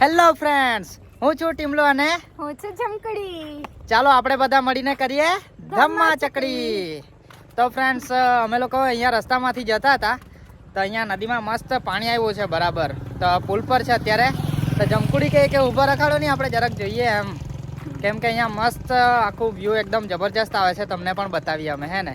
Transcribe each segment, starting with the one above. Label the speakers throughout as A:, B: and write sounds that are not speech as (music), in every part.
A: Hello friends હું છું ટીમલો અને
B: હું છું જમકડી.
A: ચાલો આપણે બધા મળીને કરીએ ધમ્મા ચકડી. તો ફ્રેન્ડ્સ અમે લોકો અહીંયા રસ્તામાંથી જતા હતા. તો અહીંયા નદીમાં મસ્ત પાણી આવ્યું છે બરાબર. તો પુલ પર છે અત્યારે. તો જમકુડી કહે કે ઊભા રખાડો નહીં આપણે જરાક જોઈએ એમ. કેમ કે અહીંયા મસ્ત આખું વ્યૂ એકદમ જબરજસ્ત આવે છે તમને પણ બતાવીએ અમે હે ને?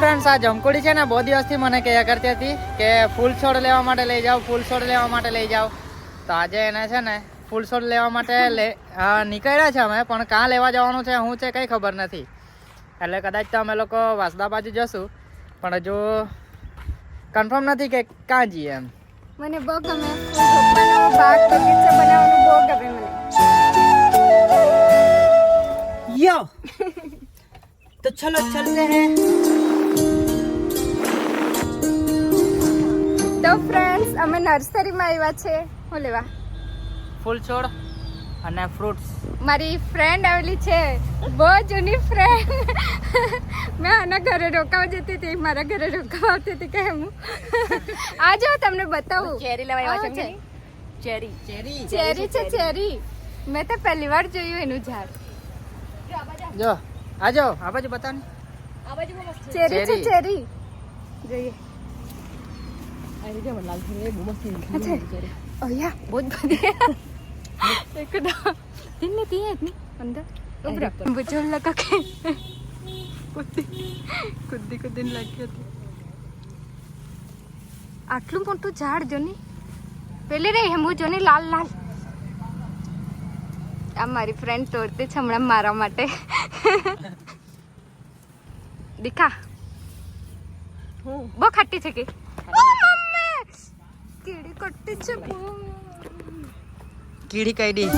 A: ફ્રેન્ડ્સ આ જમકુડી છે ને બહુ દિવસથી મને કહ્યા કરતી હતી કે ફૂલ છોડ લેવા માટે લઈ જાઓ ફૂલ છોડ લેવા માટે લઈ જાઓ. તો આજે એને છે ને ફૂલ છોડ લેવા માટે લે નીકળ્યા છે અમે પણ કાં લેવા જવાનું છે હું છે કંઈ ખબર નથી. એટલે કદાચ તો અમે લોકો વાસદા બાજુ જશું પણ હજુ કન્ફર્મ નથી કે કાં જઈએ એમ.
B: મને બહુ ગમે. બાગ બગીચા બનાવવાનું બહુ ગમે મને.
A: યો. તો ચલો ચલતે હે.
B: તો ફ્રેન્ડ્સ અમે નર્સરીમાં આવ્યા છે. હું લેવા?
A: ફૂલ છોડ અને ફ્રૂટ્સ
B: મારી ફ્રેન્ડ આવેલી છે. બહુ જૂની ફ્રેન્ડ મેં આના ઘરે રોકાવા જતી હતી મારા ઘરે રોકાવા આવતી હતી કે હું. આ જો તમને બતાવું.
C: ચેરી લેવા આવ્યા છે. ચેરી.
A: ચેરી.
B: ચેરી છે ચેરી મેં તો પહેલી વાર જોયું એનું ઝાડ.
A: જો આ જો આ બાજુ બતાવ
B: ચેરી છે.
A: ચેરી.
B: જોઈએ
C: આ રીતે મને લાલ થઈ બહુ મસ્ત
B: અચ્છા. બહુ જ એકદમ એક ની અંદર ઉભરો બુજોલ લગા કે કુદ્દી કુદ્દી કુદ્દી લાગી હતી આટલું મોટું ઝાડ જો પેલે રે હેમુ જોની લાલ લાલ આ મારી ફ્રેન્ડ તોડતી છે હમણાં મારા માટે દીખા બહુ ખાટી છે કે કીડી કટ્ટી છે બહુ
A: કીડી કઈડી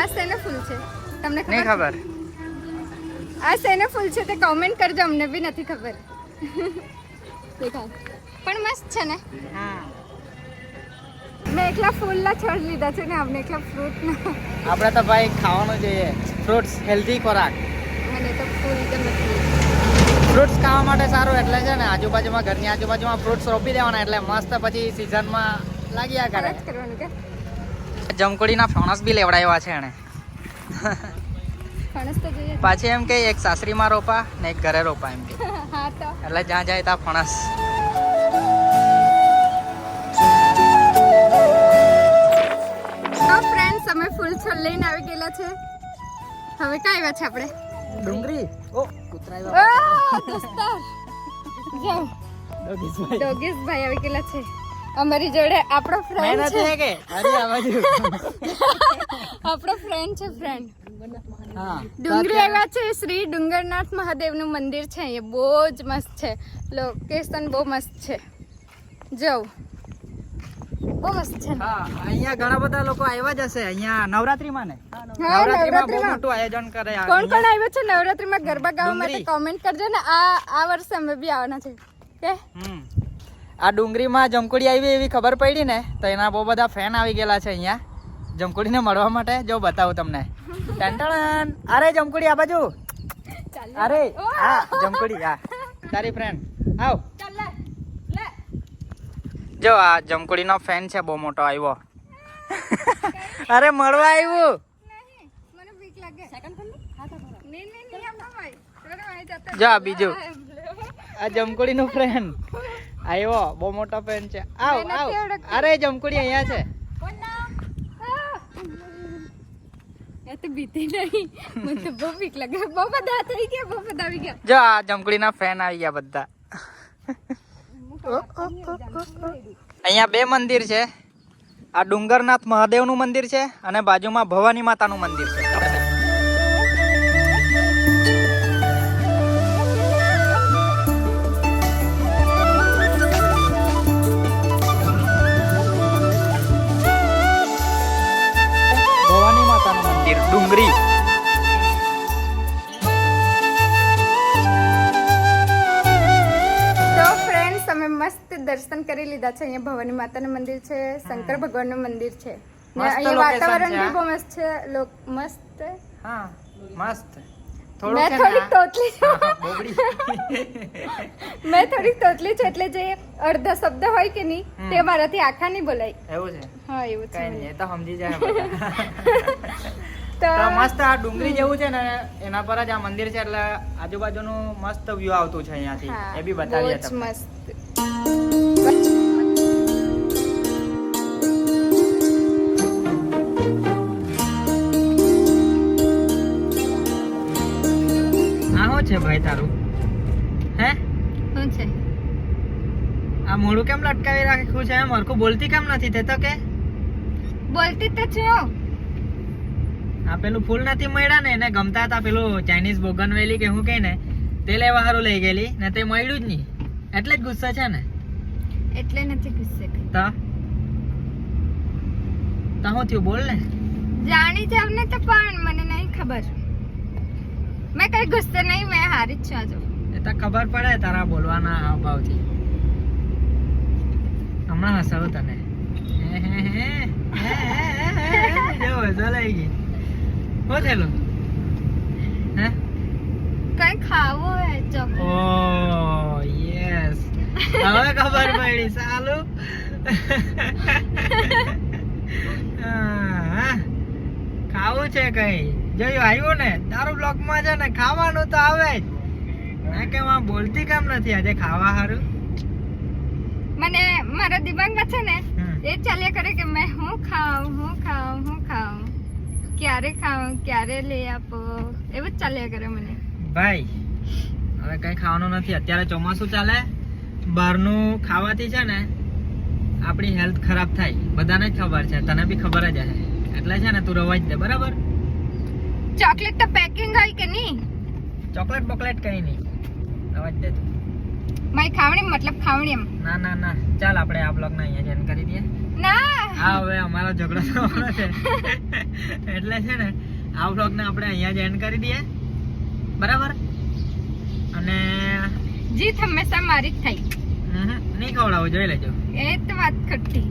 B: આ શેને ફૂલ છે. તમને ખબર?
A: ખબર.
B: આ શેને ફૂલ છે તે કોમેન્ટ કરજો અમને બી નથી ખબર. પણ મસ્ત છે ને. મેં એકલા ફૂલના છોડ લીધા છે ને અમને એકલા ફ્રૂટના
A: આપણે તો ભાઈ ખાવાનું જોઈએ. ફ્રૂટ્સ હેલ્ધી ખોરાક.
B: મને તો ફૂલ ગમે.
A: ફ્રૂટ્સ ખાવા માટે સારું એટલે છે ને આજુબાજુમાં ઘરની આજુબાજુમાં ફ્રૂટ્સ રોપી દેવાના એટલે મસ્ત પછી સિઝનમાં લાગ્યા કરે. જમકોડીના ફણસ બી લેવડાવ્યા છે એને
B: ફણસ તો જોઈએ. જ.
A: પાછી એમ કે એક સાસરીમાં રોપા ને એક ઘરે રોપા એમ કે. (laughs) એટલે જ્યાં જાય ત્યાં ફણસ.
B: ફ્રેન્ડ્સ અમે ફૂલ છોડ લઈને આવી ગયેલા છે. હવે ક્યાં આવ્યા છે આપણે?
A: ડુંગળી ઓ કૂતરા
B: દોસ્તાર. જાઓ ડોગીસભાઈ આવી ગયેલા છે અમારી જોડે આપણો ફ્રેન્ડ છે
A: કે અરે આ બાજુ
B: આપણો ફ્રેન્ડ છે ફ્રેન્ડ
A: હા
B: ડુંગરી આવ્યા છે શ્રી ડુંગરનાથ મહાદેવનું મંદિર છે અહીંયા બહુ જ મસ્ત છે લોકેશન બહુ મસ્ત છે જવું બહુ મસ્ત છે
A: હા અહીંયા ઘણા બધા લોકો આવ્યા જ હશે. અહીંયા નવરાત્રીમાં ને. નવરાત્રીમાં. બહુ મોટું આયોજન કરે
B: કોણ કોણ આવ્યો છે નવરાત્રીમાં ગરબા ગાવા માટે કોમેન્ટ કરજો ને. આ આ વર્ષે અમે બી આવવાના છે. કે?
A: આ ડુંગરીમાં જમકુડી આવી એવી ખબર પડી ને તો એના બહુ બધા ફેન આવી ગયેલા છે અહીંયા. જમકુડીને મળવા માટે જો બતાવું તમને. ટંટણ અરે જમકુડી આ બાજુ. અરે હા જમકુડી હા. તારી ફ્રેન્ડ આવ. જો આ જમકુડીનો ફેન છે બહુ મોટો આવ્યો. (laughs) અરે મળવા આવ્યું. જો આ બીજું. આ જમકુડીનો ફ્રેન્ડ આવ્યો બહુ મોટો ફેન છે. આવ આવ. અરે જમકુડી અહીંયા છે. જો આ જમકડીના ફેન આવી ગયા બધા. અહીંયા બે મંદિર છે. આ ડુંગરનાથ મહાદેવનું મંદિર છે અને બાજુમાં ભવાની માતાનું મંદિર છે. ભવાની માતાનું મંદિર ડુંગરી.
B: લીધા છે. અહીંયા ભવાની માતાનું મંદિર છે શંકર ભગવાનનું મંદિર છે. અહીંયા વાતાવરણ બી બહુ મસ્ત છે. લોક મસ્ત.
A: હા મસ્ત. (laughs)
B: મેં
A: થોડીક
B: તોતલી મેં થોડીક તોતલી છે એટલે જે અડધા શબ્દ હોય કે નહીં. તે મારાથી આખા નહીં બોલાય.
A: એવું છે?
B: હા એવું છે
A: કઈ નહીં તો સમજી જાય (laughs)
B: તો
A: મસ્ત આ ડુંગરી જેવું છે ને એના પર જ આ મંદિર છે એટલે આજુબાજુનું મસ્ત વ્યૂ આવતું છે અહીંયાથી. એ બી તમને.
B: મસ્ત.
A: છે ભાઈ તારું? હે?
B: શું છે?
A: આ મોડું કેમ લટકાવી રાખ્યું છે? હરખું બોલતી કેમ નથી? તે તો કે.
B: બોલતી તો છો.
A: આ પેલું ફૂલ નથી મળ્યા ને એને ગમતા હતા પેલું ચાઇનીઝ બોગનવેલી કે હું કઈ ને તે લેવા હારું લઈ ગયેલી ને તે મળ્યું જ નહીં. એટલે જ ગુસ્સો છે ને.
B: એટલે નથી ગુસ્સે
A: તો? તો હું થયું? બોલ ને.
B: જાણી જાવ ને તો પણ મને નહીં ખબર. મેં કઈ ગુસ્સે નહીં મેં હારી જ છું આજે
A: એ તો ખબર પડે તારા બોલવાના હાવભાવથી હમણાં હસાવું તને જો મજા લાગી ગઈ શું થયેલું હે
B: કઈ ખાવું હે ચોક
A: ઓ યસ હવે ખબર પડી સાલું ખાવું છે કઈ જોયું આવ્યું ને તારું બ્લોકમાં છે ને ખાવાનું તો આવે જ. ના કે માં બોલતી કેમ નથી આજે? ખાવા હારું?
B: મને મારા દિમાગમાં છે ને એ ચાલ્યા કરે કે મેં હું ખાઉં હું ખાઉં હું ખાઉં. ક્યારે ખાઉં ક્યારે લઈ આપો? એવું જ ચાલ્યા કરે મને.
A: ભાઈ હવે કઈ ખાવાનું નથી. અત્યારે ચોમાસું ચાલે. બહારનું ખાવાથી છે ને આપણી હેલ્થ ખરાબ થાય. બધાને જ ખબર છે. તને બી ખબર જ હશે એટલે છે ને તું રવા જ દે બરાબર?
B: ચોકલેટ તો પેકિંગ હોય કે નહીં?
A: ચોકલેટ બોકલેટ કઈ નહીં. રવા જ દે તું.
B: મારી ખાવણી મતલબ ખાવણી એમ.
A: ના ના ના. ચાલ આપણે આ બ્લોગ ને અહીંયા જેન કરી દઈએ.
B: ના!
A: હા હવે અમારો ઝઘડો થવાનો છે. એટલે છે ને આ બ્લોગ ને આપણે અહીંયા જેન કરી દઈએ. બરાબર? અને
B: જીત હંમેશા મારી જ થઈ.
A: નહીં ખવડાવું જોઈ લેજો.
B: એ તો વાત ખોટી.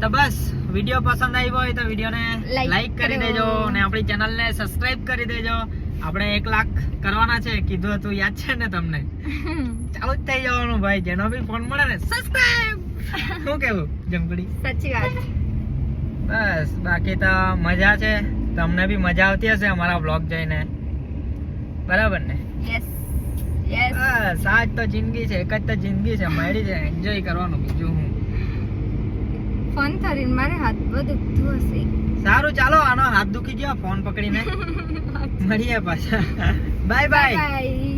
A: તો બસ. વીડિયો પસંદ આવ્યો હોય તો વિડીયોને લાઈક
B: કરી.
A: દેજો અને આપણી ચેનલને સબસ્ક્રાઇબ કરી દેજો. આપણે એક લાખ કરવાના છે કીધું હતું યાદ છે ને તમને? (laughs) ચાલુ જ થઈ જવાનું ભાઈ જેનો બી ફોન મળે ને સબસ્ક્રાઇબ (laughs) શું કેવું જમકડી?
B: સાચી વાત.
A: બસ બાકી તો મજા છે. તમને બી મજા આવતી હશે અમારા બ્લોગ જોઈને. બરાબર ને?
B: યસ યસ
A: બસ આજ તો જિંદગી છે એક જ તો જિંદગી છે મારી છે એન્જોય કરવાનું બીજું હું.
B: ફોન કરીને મારે હાથ બહુ દુખતું હશે.
A: સારું ચાલો આનો હાથ દુખી ગયો ફોન પકડીને. (laughs) મળીએ પાછા. Bye bye.
B: બાય